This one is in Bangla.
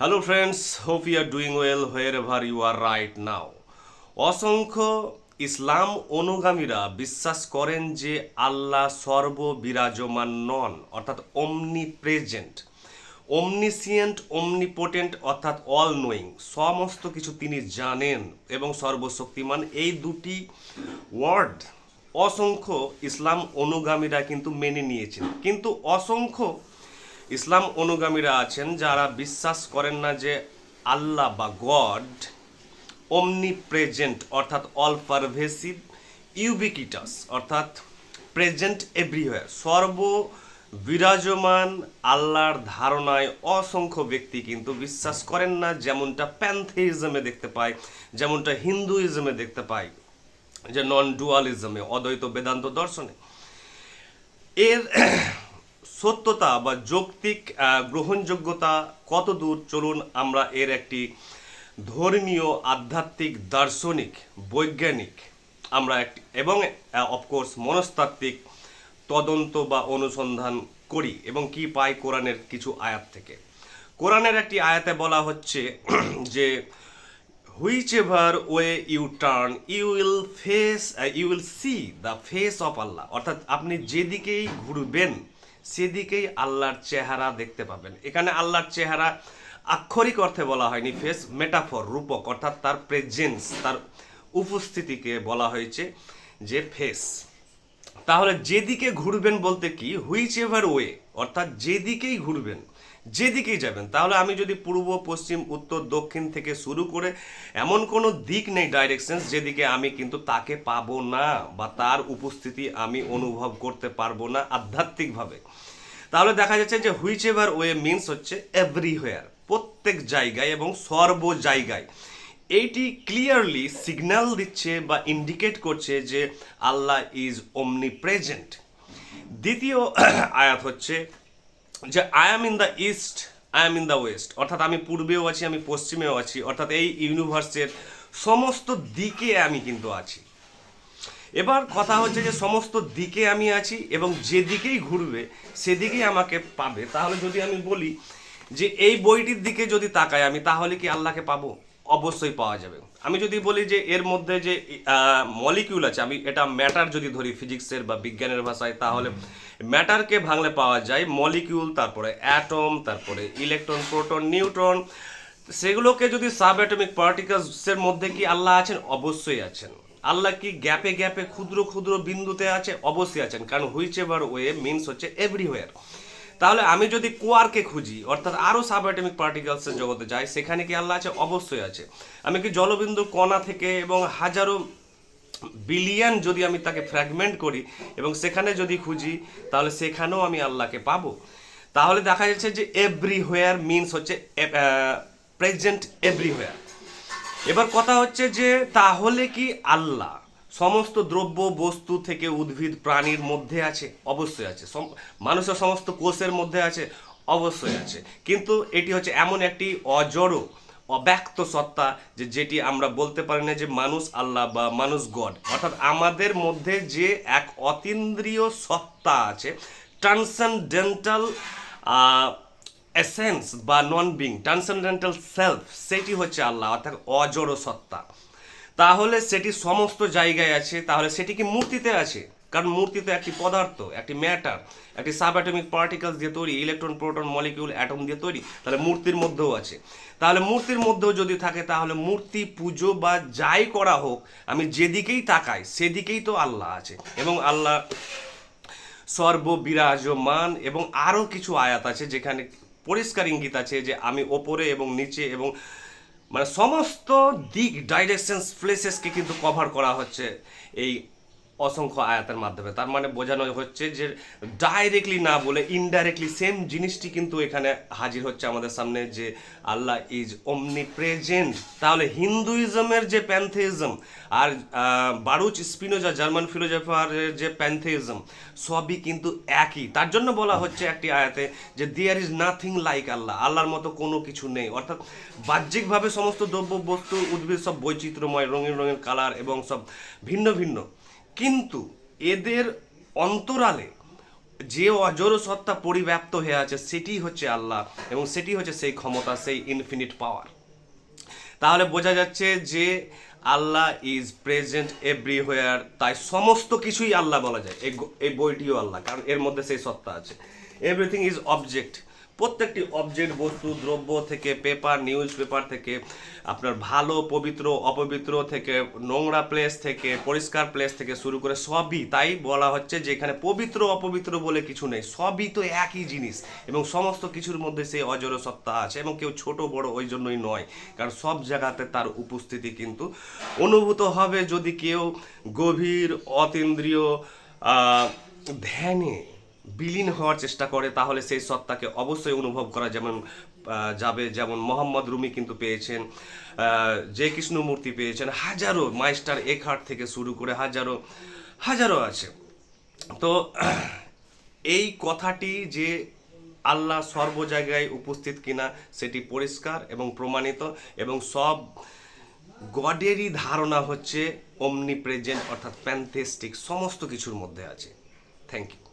Hello friends hope you are doing well wherever you are right now অসংখ্য ইসলাম অনুগামীরা বিশ্বাস করেন যে আল্লাহ সর্ববিরাজমান নন, অর্থাৎ অমনি প্রেজেন্ট অমনিসিয়েন্ট অমনিপোটেন্ট অর্থাৎ অল নোয়িং সমস্ত কিছু তিনি জানেন এবং সর্বশক্তিমান। এই দুটি ওয়ার্ড অসংখ্য ইসলাম অনুগামীরা কিন্তু মেনে নিয়েছেন। কিন্তু অসংখ্য ইসলাম অনুগামীরা আছেন যারা বিশ্বাস করেন না যে আল্লাহ বা গড অমনি প্রেজেন্ট অর্থাৎ অল পারভেসিভ ইউবিকিটাস অর্থাৎ প্রেজেন্ট এভরিওয়ার সর্ব বিরাজমান আল্লাহর ধারণায় অসংখ্য ব্যক্তি কিন্তু বিশ্বাস করেন না, যেমনটা প্যান্থেইজমে দেখতে পাই যেমনটা হিন্দুইজমে দেখতে পাই যে নন ডুয়ালিজমে অদ্বৈত বেদান্ত দর্শনে। এর সত্যতা বা যৌক্তিক গ্রহণযোগ্যতা কত দূর? চলুন আমরা এর একটি ধর্মীয়, আধ্যাত্মিক, দার্শনিক, বৈজ্ঞানিক আমরা একটি এবং অফকোর্স মনস্তাত্ত্বিক তদন্ত বা অনুসন্ধান করি এবং কি পাই কোরআনের কিছু আয়াত থেকে। কোরআনের একটি আয়াতে বলা হচ্ছে যে whichever way you turn you will face you will see the face of Allah অর্থাৎ আপনি যেদিকেই ঘুরবেন সেদিকেই আল্লাহর চেহারা দেখতে পাবেন। এখানে আল্লাহর চেহারা আক্ষরিক অর্থে বলা হয়নি ফেস মেটাফর রূপক, অর্থাৎ তার প্রেজেন্স তার উপস্থিতিকে বলা হয়েছে যে ফেস তাহলে যেদিকে ঘুরবেন বলতে কি? হুইচ এভার ওয়ে অর্থাৎ যেদিকেই ঘুরবেন যেদিকেই যাবেন, তাহলে আমি যদি পূর্ব, পশ্চিম, উত্তর, দক্ষিণ থেকে শুরু করে এমন কোনো দিক নেই ডাইরেকশনস যেদিকে আমি কিন্তু তাকে পাবো না বা তার উপস্থিতি আমি অনুভব করতে পারব না আধ্যাত্মিকভাবে। তাহলে দেখা যাচ্ছে যে হুইচ এভার ওয়ে মিনস হচ্ছে এভরিহোয়ার প্রত্যেক জায়গায় এবং সর্ব জায়গায়। এইটি ক্লিয়ারলি সিগন্যাল দিচ্ছে বা ইন্ডিকেট করছে যে আল্লাহ ইজ অমনি প্রেজেন্ট দ্বিতীয় আয়াত হচ্ছে যে I am in the east I am in the west অর্থাৎ আমি পূর্বেও আছি, আমি পশ্চিমেও আছি। অর্থাৎ এই ইউনিভার্সের সমস্ত দিকে আমি কিন্তু আছি। এবার কথা হচ্ছে যে সমস্ত দিকে আমি আছি এবং যেদিকেই ঘুরবে সেদিকেই আমাকে পাবে। তাহলে যদি আমি বলি যে এই বইটির দিকে যদি তাকাই আমি, তাহলে কি আল্লাহকে পাবো? অবশ্যই পাওয়া যাবে। আমি যদি বলি যে এর মধ্যে যে মলিকিউল আছে, আমি এটা ম্যাটার যদি ধরি ফিজিক্সের বা বিজ্ঞানের ভাষায়, তাহলে ম্যাটারকে ভাঙলে পাওয়া যায় মলিকিউল তারপরে অ্যাটম তারপরে ইলেকট্রন প্রোটন নিউট্রন সেগুলোকে যদি সাব অ্যাটমিক পার্টিকেলসের মধ্যে কি আল্লাহ আছেন? অবশ্যই আছেন। আল্লাহ কি গ্যাপে গ্যাপে ক্ষুদ্র ক্ষুদ্র বিন্দুতে আছে? অবশ্যই আছেন। কারণ হুইচ এভার ওয়ে মিনস হচ্ছে এভরিওয়ার তাহলে আমি যদি কোয়ারকে খুঁজি, অর্থাৎ আরও সাব অ্যাটমিক পার্টিকেলসের জগতে যাই, সেখানে কি আল্লাহ আছে? অবশ্যই আছে। আমি কি জলবিন্দু কণা থেকে এবং হাজারো বিলিয়ন যদি আমি তাকে ফ্র্যাগমেন্ট করি এবং সেখানে যদি খুঁজি, তাহলে সেখানেও আমি আল্লাহকে পাবো। তাহলে দেখা যাচ্ছে যে এভরিহোয়ার মিনস হচ্ছে প্রেজেন্ট এভরিহোয়ার এবার কথা হচ্ছে যে তাহলে কি আল্লাহ? সমস্ত দ্রব্য, বস্তু থেকে উদ্ভিদ প্রাণীর মধ্যে আছে, অবশ্যই আছে। মানুষের সমস্ত কোষের মধ্যে আছে, অবশ্যই আছে। কিন্তু এটি হচ্ছে এমন একটি অজড়, অব্যক্ত সত্তা যে যেটি আমরা বলতে পারি না যে মানুষ আল্লাহ বা মানুষ গড। অর্থাৎ আমাদের মধ্যে যে এক অতীন্দ্রিয় সত্তা আছে ট্রান্সেন্ডেন্টাল এসেন্স বা নন বিং ট্রান্সেন্ডেন্টাল সেলফ সেটি হচ্ছে আল্লাহ, অর্থাৎ অজড় সত্তা। তাহলে সেটি সমস্ত জায়গায় আছে, তাহলে সেটি কি মূর্তিতে আছে? কারণ মূর্তি তো একটি পদার্থ, একটি ম্যাটার একটি সাব অ্যাটমিক পার্টিকেলস দিয়ে তৈরি ইলেকট্রন প্রোটন মলিকিউল অ্যাটম দিয়ে তৈরি, তাহলে মূর্তির মধ্যেও আছে। তাহলে মূর্তির মধ্যেও যদি থাকে, তাহলে মূর্তি পুজো বা যাই করা হোক, আমি যেদিকেই তাকাই, সেদিকেই তো আল্লাহ আছে। এবং আল্লাহ সর্ববিরাজমান এবং আরও কিছু আয়াত আছে যেখানে পরিষ্কার ইঙ্গিত আছে যে আমি ওপরে এবং নিচে এবং মানে সমস্ত দিক ডাইরেকশনস প্লেসেসকে কিন্তু কভার করা হচ্ছে এই অসংখ্য আয়াতের মাধ্যমে। তার মানে বোঝানো হচ্ছে যে ডাইরেক্টলি না বলে ইনডাইরেক্টলি সেম জিনিসটি কিন্তু এখানে হাজির হচ্ছে আমাদের সামনে যে আল্লাহ ইজ অমনি প্রেজেন্ট তাহলে হিন্দুইজমের যে প্যান্থেইজম আর বারুচ স্পিনোজা জার্মান ফিলোজফারের যে প্যান্থেইজম সবই কিন্তু একই। তার জন্য বলা হচ্ছে একটি আয়াতে যে there is nothing like Allah, আল্লাহর মতো কোনো কিছু নেই। অর্থাৎ বাহ্যিকভাবে সমস্ত দ্রব্য বস্তু উদ্ভিদ সব বৈচিত্র্যময়, রঙিন রঙিন কালার এবং সব ভিন্ন ভিন্ন। কিন্তু এদের অন্তরালে যে অজর সত্তা পরিব্যাপ্ত হয়ে আছে, সেটি হচ্ছে আল্লাহ এবং সেটি হচ্ছে সেই ক্ষমতা, সেই ইনফিনিট পাওয়ার তাহলে বোঝা যাচ্ছে যে আল্লাহ ইজ প্রেজেন্ট এভরিহোয়ার তাই সমস্ত কিছুই আল্লাহ বলা যায়। এই বইটিও আল্লাহ, কারণ এর মধ্যে সেই সত্তা আছে। এভরিথিং ইজ অবজেক্ট প্রত্যেকটি অবজেক্ট বস্তু, দ্রব্য থেকে পেপার নিউজ পেপার থেকে আপনার ভালো, পবিত্র, অপবিত্র থেকে, নোংরা প্লেস থেকে, পরিষ্কার প্লেস থেকে শুরু করে সবই তাই বলা হচ্ছে যে এখানে পবিত্র, অপবিত্র বলে কিছু নেই। সবই তো একই জিনিস এবং সমস্ত কিছুর মধ্যে সেই অজর সত্তা আছে এবং কেউ ছোট, বড় ওই জন্যই নয়। কারণ সব জায়গাতে তার উপস্থিতি কিন্তু অনুভূত হবে যদি কেউ গভীর, অতীন্দ্রিয় ধ্যানে বিলীন হওয়ার চেষ্টা করে, তাহলে সেই সত্তাকে অবশ্যই অনুভব করা যেমন যাবে, যেমন মোহাম্মদ রুমি কিন্তু পেয়েছেন যে কৃষ্ণমূর্তি পেয়েছেন, হাজারো মাইস্টার একহাট থেকে শুরু করে হাজারো হাজারো আছে। তো, এই কথাটি যে আল্লাহ সর্ব জায়গায় উপস্থিত কিনা সেটি পরিষ্কার এবং প্রমাণিত এবং সব গডেরই ধারণা হচ্ছে অমনি প্রেজেন্ট অর্থাৎ প্যান্থেস্টিক সমস্ত কিছুর মধ্যে আছে। Thank you